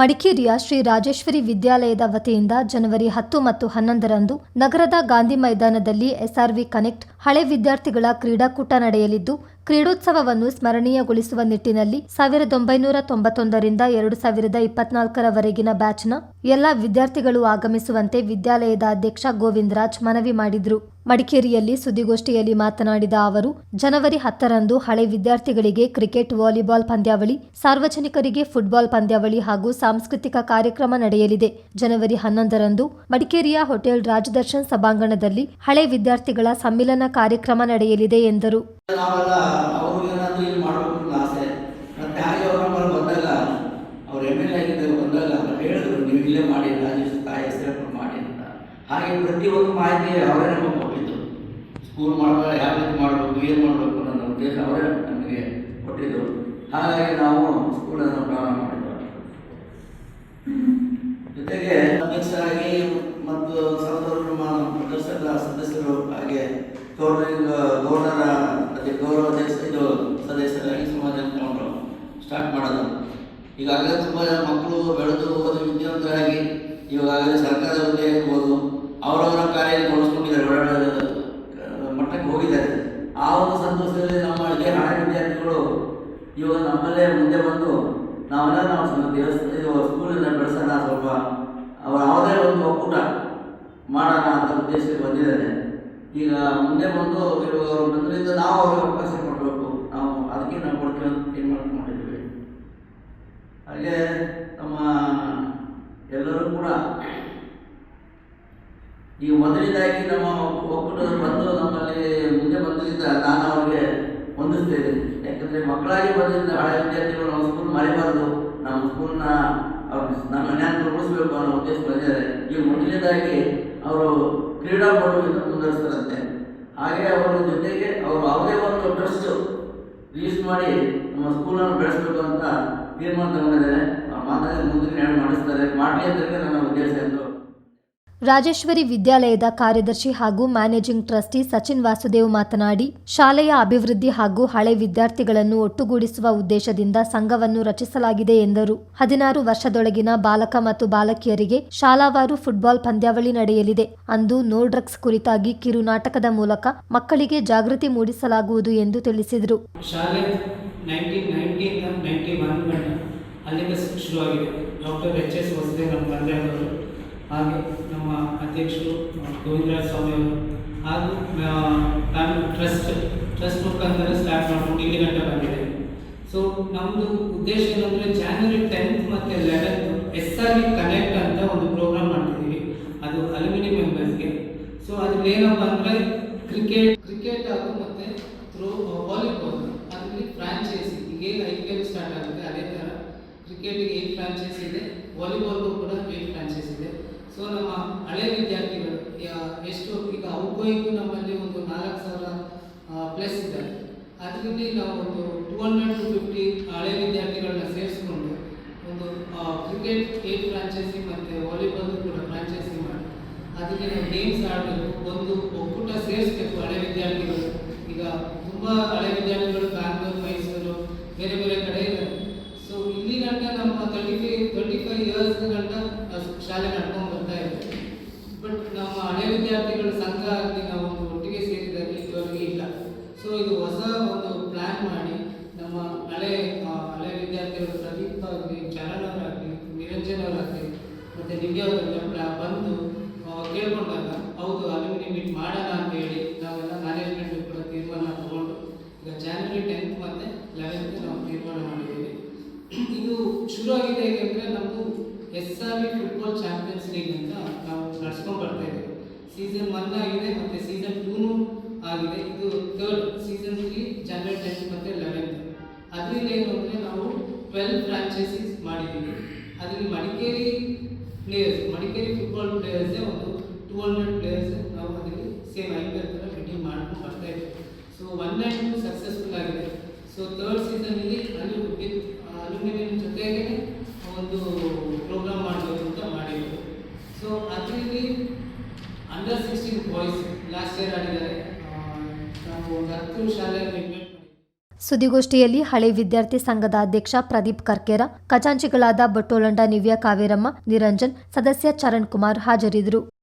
ಮಡಿಕೇರಿಯ ಶ್ರೀ ರಾಜೇಶ್ವರಿ ವಿದ್ಯಾಲಯದ ವತಿಯಿಂದ ಜನವರಿ ಹತ್ತು ಮತ್ತು ಹನ್ನೊಂದರಂದು ನಗರದ ಗಾಂಧಿ ಮೈದಾನದಲ್ಲಿ ಎಸ್ಆರ್ವಿ ಕನೆಕ್ಟ್ ಹಳೆ ವಿದ್ಯಾರ್ಥಿಗಳ ಕ್ರೀಡಾಕೂಟ ನಡೆಯಲಿದ್ದು, ಕ್ರೀಡೋತ್ಸವವನ್ನು ಸ್ಮರಣೀಯಗೊಳಿಸುವ ನಿಟ್ಟಿನಲ್ಲಿ ಸಾವಿರದ ಒಂಬೈನೂರ ತೊಂಬತ್ತೊಂದರಿಂದ ಎರಡು ಸಾವಿರದ ಇಪ್ಪತ್ನಾಲ್ಕರವರೆಗಿನ ಬ್ಯಾಚ್ನ ಎಲ್ಲ ವಿದ್ಯಾರ್ಥಿಗಳು ಆಗಮಿಸುವಂತೆ ವಿದ್ಯಾಲಯದ ಅಧ್ಯಕ್ಷ ಗೋವಿಂದರಾಜ್ ಮನವಿ ಮಾಡಿದ್ರು. ಮಡಿಕೇರಿಯಲ್ಲಿ ಸುದ್ದಿಗೋಷ್ಠಿಯಲ್ಲಿ ಮಾತನಾಡಿದ ಅವರು, ಜನವರಿ ಹತ್ತರಂದು ಹಳೆ ವಿದ್ಯಾರ್ಥಿಗಳಿಗೆ ಕ್ರಿಕೆಟ್, ವಾಲಿಬಾಲ್ ಪಂದ್ಯಾವಳಿ, ಸಾರ್ವಜನಿಕರಿಗೆ ಫುಟ್ಬಾಲ್ ಪಂದ್ಯಾವಳಿ ಹಾಗೂ ಸಾಂಸ್ಕೃತಿಕ ಕಾರ್ಯಕ್ರಮ ನಡೆಯಲಿದೆ. ಜನವರಿ ಹನ್ನೊಂದರಂದು ಮಡಿಕೇರಿಯ ಹೋಟೆಲ್ ರಾಜದರ್ಶನ್ ಸಭಾಂಗಣದಲ್ಲಿ ಹಳೆ ವಿದ್ಯಾರ್ಥಿಗಳ ಸಮ್ಮಿಲನ ಕಾರ್ಯಕ್ರಮ ನಡೆಯಲಿದೆ ಎಂದರು. ಹಾಗೆ ಪ್ರತಿಯೊಂದು ಮಾಹಿತಿ ಅವರೇ ಕೊಟ್ಟಿದ್ದು ಸ್ಕೂಲ್ ಮಾಡುವಾಗ ಯಾವ ರೀತಿ ಮಾಡಬೇಕು, ಏನು ಮಾಡಬೇಕು ಅನ್ನೋ ಉದ್ದೇಶ ಅವರೇ ನಮಗೆ ಕೊಟ್ಟಿದ್ದು ಹಾಗಾಗಿ ನಾವು ಸ್ಕೂಲನ್ನು ಪ್ರಾರಂಭ ಮಾಡಿದ್ದು ಜೊತೆಗೆ ಅಧ್ಯಕ್ಷರಾಗಿ ಮತ್ತು ನಮ್ಮ ಸದಸ್ಯರ ಸದಸ್ಯರು ಹಾಗೆ ಗೌರ್ನರಿಂಗ್ ಗೌರ್ನರ, ಅದೇ ಗೌರವ ಅಧ್ಯಕ್ಷ, ಇದು ಸದಸ್ಯರಾಗಿ ಸಮಾಜ ಜನ ಸ್ಟಾರ್ಟ್ ಮಾಡೋದು ಈಗಾಗಲೇ ತುಂಬ ಜನ ಮಕ್ಕಳು ಬೆಳೆದು ಹೋದ ವಿದ್ಯಾವಂತರಾಗಿ ಇವಾಗಲೇ ಸರ್ಕಾರದ ಹುದ್ದೆ ಇರ್ಬೋದು ಅವರವರ ಕಾರ್ಯ ತೊಡಸ್ಕೊಂಡಿದ್ದಾರೆ ಒಳ್ಳೆ ಮಟ್ಟಕ್ಕೆ ಹೋಗಿದ್ದಾರೆ. ಆ ಒಂದು ಸಂತೋಷದಲ್ಲಿ ನಮ್ಮ ಹಳೆ ವಿದ್ಯಾರ್ಥಿಗಳು ಇವಾಗ ನಮ್ಮಲ್ಲೇ ಮುಂದೆ ಬಂದು ನಾವೆಲ್ಲ ನಾವು ದೇವಸ್ಥಾನ ಸ್ಕೂಲಿಂದ ಬೆಳೆಸೋಣ ಸ್ವಲ್ಪ. ಅವರ ಯಾವುದೇ ಒಂದು ಒಕ್ಕೂಟ ಮಾಡೋಣ ಅಂತ ಉದ್ದೇಶಕ್ಕೆ ಬಂದಿದ್ದಾರೆ. ಈಗ ಮುಂದೆ ಬಂದು ಇರುವವರು ಬಂದ್ರಿಂದ ನಾವು ಅವ್ರಿಗೆ ಅವಕಾಶ ಕೊಡಬೇಕು. ನಾವು ಅದಕ್ಕೆ ನಾವು ಕೊಡ್ತೀವಿ ಅಂತ ತೀರ್ಮಾನ ಮಾಡಿದ್ದೀವಿ ಹಾಗೆ ನಮ್ಮ ಎಲ್ಲರೂ ಕೂಡ ಈಗ ಮೊದಲಿದಾಗಿ ನಮ್ಮ ಒಕ್ಕೂಟದ ಬಂದು ನಮ್ಮಲ್ಲಿ ಮುಂದೆ ಬಂದಿದ್ದ ನಾನು ಅವರಿಗೆ ಹೊಂದಿಸ್ತೇನೆ. ಯಾಕಂದರೆ ಮಕ್ಕಳಾಗಿ ಬಂದಿದ್ದ ಹಳೆ ವಿದ್ಯಾರ್ಥಿಗಳು ನಮ್ಮ ಸ್ಕೂಲ್ ಮರಿಬಾರ್ದು. ನಮ್ಮ ಸ್ಕೂಲ್ನ ಅವ್ರು ನಮ್ಮ ಜ್ಞಾನ ಉಳಿಸ್ಬೇಕು ಅನ್ನೋ ಉದ್ದೇಶ ಬಂದಿದ್ದಾರೆ ಈ ಮೊದಲನೇದಾಗಿ ಅವರು ಕ್ರೀಡಾಪಟುವಿಂದ ಮುಂದುವರಿಸ್ತಾರಂತೆ. ಹಾಗೆ ಅವರ ಜೊತೆಗೆ ಅವರು ಯಾವುದೇ ಒಂದು ಟ್ರಸ್ಟ್ ರಿಲೀಸ್ ಮಾಡಿ ನಮ್ಮ ಸ್ಕೂಲನ್ನು ಬೆಳೆಸಬೇಕು ಅಂತ ತೀರ್ಮಾನ ತಗೊಂಡಿದ್ದಾರೆ. ಆ ಮಾತಾಡಿದ ಮುಂದಿನ ಮಾಡಿಸ್ತಾರೆ? ಮಾಡಲಿ ಅಂತ ನನ್ನ ಉದ್ದೇಶ ಎಂದು ರಾಜೇಶ್ವರಿ ವಿದ್ಯಾಲಯದ ಕಾರ್ಯದರ್ಶಿ ಹಾಗೂ ಮ್ಯಾನೇಜಿಂಗ್ ಟ್ರಸ್ಟಿ ಸಚಿನ್ ವಾಸುದೇವ್ ಮಾತನಾಡಿ, ಶಾಲೆಯ ಅಭಿವೃದ್ಧಿ ಹಾಗೂ ಹಳೆ ವಿದ್ಯಾರ್ಥಿಗಳನ್ನು ಒಟ್ಟುಗೂಡಿಸುವ ಉದ್ದೇಶದಿಂದ ಸಂಘವನ್ನು ರಚಿಸಲಾಗಿದೆ ಎಂದರು. ಹದಿನಾರು ವರ್ಷದೊಳಗಿನ ಬಾಲಕ ಮತ್ತು ಬಾಲಕಿಯರಿಗೆ ಶಾಲಾವಾರು ಫುಟ್ಬಾಲ್ ಪಂದ್ಯಾವಳಿ ನಡೆಯಲಿದೆ. ಅಂದು ನೋ ಡ್ರಗ್ಸ್ ಕುರಿತಾಗಿ ಕಿರು ನಾಟಕದ ಮೂಲಕ ಮಕ್ಕಳಿಗೆ ಜಾಗೃತಿ ಮೂಡಿಸಲಾಗುವುದು ಎಂದು ತಿಳಿಸಿದರು. ಹಾಗೆ ಅಧ್ಯಕ್ಷರು ಗೋವಿಂದರಾಜ ಸ್ವಾಮಿ ಅವರು ಹಾಗೂ ನಾನು ಟ್ರಸ್ಟ್ ಟ್ರಸ್ಟ್ ಮುಖಾಂತರ ಸ್ಟಾರ್ಟ್ ಮಾಡ್ಕೊಂಡು ಇಲ್ಲಿ ಗಂಟೆ ಬಂದಿದೆ ಸೊ ನಮ್ಮದು ಉದ್ದೇಶ ಏನಂದರೆ ಜಾನ್ವರಿ ಟೆಂತ್ ಮತ್ತು eleventh S R V connect ಅಂತ ಒಂದು ಪ್ರೋಗ್ರಾಮ್ ಮಾಡ್ತಿದ್ದೀವಿ. ಅದು ಅಲ್ಯೂಮಿನಿ ಮೆಂಬರ್ಸ್ಗೆ ಸೊ ಅದ್ರಲ್ಲಿ ಏನಪ್ಪ ಅಂದರೆ ಕ್ರಿಕೆಟ್ ಕ್ರಿಕೆಟ್ ಹಾಗೂ ಮತ್ತು ಥ್ರೋ ವಾಲಿಬಾಲ್ ಅದರಲ್ಲಿ ಫ್ರಾಂಚೈಸಿ ಈಗೇನು ಐ ಪಿ ಎಲ್ ಸ್ಟಾರ್ಟ್ ಆಗುತ್ತೆ, ಅದೇ ಥರ ಕ್ರಿಕೆಟಿಗೆ ಏಟ್ ಫ್ರಾಂಚೈಸ್ ಇದೆ ವಾಲಿಬಾಲ್ಗೂ ಕೂಡ ಏಟ್ ಇದೆ. ಸೊ ನಮ್ಮ ಹಳೆ ವಿದ್ಯಾರ್ಥಿಗಳು ಎಷ್ಟು, ಈಗ ಔಟ್ಗೋಯಿಂಗು ನಮ್ಮಲ್ಲಿ ಒಂದು ನಾಲ್ಕು ಸಾವಿರ ಪ್ಲಸ್ ಇದ್ದಾರೆ. ಅದರಲ್ಲಿ ನಾವು ಒಂದು ಟೂ ಹಂಡ್ರೆಡ್ ಟು ಫಿಫ್ಟಿ ಹಳೆ ವಿದ್ಯಾರ್ಥಿಗಳನ್ನ ಸೇರಿಸ್ಕೊಂಡು ಒಂದು ಕ್ರಿಕೆಟ್ ಏಟ್ ಫ್ರಾಂಚೈಸಿ ಮತ್ತು ವಾಲಿಬಾಲ್ ಕೂಡ ಫ್ರಾಂಚೈಸಿ ಮಾಡಿ. ಅದಕ್ಕೆ ನಾವು ಗೇಮ್ಸ್ ಆಡಬೇಕು ಒಂದು ಒಕ್ಕೂಟ ಸೇರಿಸ್ಬೇಕು ಹಳೆ ವಿದ್ಯಾರ್ಥಿಗಳು. ಈಗ ತುಂಬ ಹಳೆ ವಿದ್ಯಾರ್ಥಿಗಳು ಬ್ಯಾಂಗ್ಳೂರು ಮೈಸೂರು ಬೇರೆ ಬೇರೆ ಕಡೆ ಇದ್ದಾರೆ. ಸೊ ಇಲ್ಲಿ ಗಂಟ ನಮ್ಮ thirty five thirty five years ಗಂಟ ಶಾಲೆ ನಡ್ಕೊಂಡು ಬರ್ತಾ ಇದೆ ಬಟ್ ನಮ್ಮ ಹಳೆ ವಿದ್ಯಾರ್ಥಿಗಳ ಸಂಘ ಆಗಲಿ ನಾವು ಒಟ್ಟಿಗೆ ಸೇರಿದಾಗ ಇದುವರೆಗೆ ಇಲ್ಲ. ಸೊ ಇದು ಹೊಸ ಒಂದು ಪ್ಲ್ಯಾನ್ ಮಾಡಿ ನಮ್ಮ ಹಳೆ ಹಳೆ ವಿದ್ಯಾರ್ಥಿಗಳು ಪ್ರದೀಪ್ ಆಗಲಿ ಚರಣ್ ಅವರಾಗಲಿ, ನಿರಂಜನ್ ಅವರಾಗಲಿ, ಮತ್ತು ಅವರೆಲ್ಲ ಬಂದು ಕೇಳಿಕೊಂಡಾಗ ಹೌದು ಅಲ್ಯೂಮಿನಿ ಮೀಟ್ ಮಾಡೋಣ ಅಂತ ಹೇಳಿ ನಾವೆಲ್ಲ ಮ್ಯಾನೇಜ್ಮೆಂಟ್ ಕೂಡ ತೀರ್ಮಾನ ತಗೊಂಡು, ಈಗ ಜಾನ್ವರಿ ಟೆಂತ್ ಮತ್ತು ಲೆವೆಂತ್ ನಾವು ತೀರ್ಮಾನ ಮಾಡಿದ್ದೀವಿ. ಇದು ಶುರು ಆಗಿದೆ ಹೇಗೆಂದರೆ ನಮ್ಮದು S R V football champions league ಅಂತ ಸೀಸನ್ ಒನ್ ಆಗಿದೆ ಮತ್ತು ಸೀಸನ್ ಟೂನು ಆಗಿದೆ. ಇದು third season three January tenth ಮತ್ತು ಲೆವೆಂತ್ ಅದರಲ್ಲಿ ಏನು ಅಂದರೆ ನಾವು ಟ್ವೆಲ್ ಫ್ರಾಂಚೈಸೀಸ್ ಮಾಡಿದ್ದೀವಿ. ಅದರಲ್ಲಿ ಮಡಿಕೇರಿ ಪ್ಲೇಯರ್ಸ್ ಮಡಿಕೇರಿ ಫುಟ್ಬಾಲ್ ಪ್ಲೇಯರ್ಸೇ ಒಂದು ಟೂ ಹಂಡ್ರೆಡ್ ಪ್ಲೇಯರ್ಸ್ ನಾವು ಅದರಲ್ಲಿ ಸೇಮ್ ಐ ಪಿ ಎಲ್ ಥರ ಫಿಟ್ಟಿಂಗ್ ಮಾಡ್ಕೊಂಡು ಬರ್ತಾ ಇದ್ದೀವಿ so one and two successful ಆಗಿದೆ. ಸೊ ಥರ್ಡ್ ಸೀಸನಲ್ಲಿ ಅಲ್ಲಿ ವಿತ್ ಅಲ್ಯೂಮಿನಿಯಂ ಜೊತೆಗೆ ಒಂದು ಪ್ರೋಗ್ರಾಮ್ ಮಾಡಬೇಕು ಅಂತ ಮಾಡಿದ್ರು ಸೊ ಅದರಲ್ಲಿ ಅಂಡರ್ ಸಿಕ್ಸ್ಟೀನ್ ಸುದ್ದಿಗೋಷ್ಠಿಯಲ್ಲಿ ಹಳೆ ವಿದ್ಯಾರ್ಥಿ ಸಂಘದ ಅಧ್ಯಕ್ಷ ಪ್ರದೀಪ್ ಕರ್ಕೇರ, ಖಜಾಂಚಿಗಳಾದ ಬಟ್ಟೋಲಂಡ ನಿವ್ಯಾ ಕಾವೇರಮ್ಮ, ನಿರಂಜನ್, ಸದಸ್ಯ ಚರಣ್ ಕುಮಾರ್ ಹಾಜರಿದ್ದರು.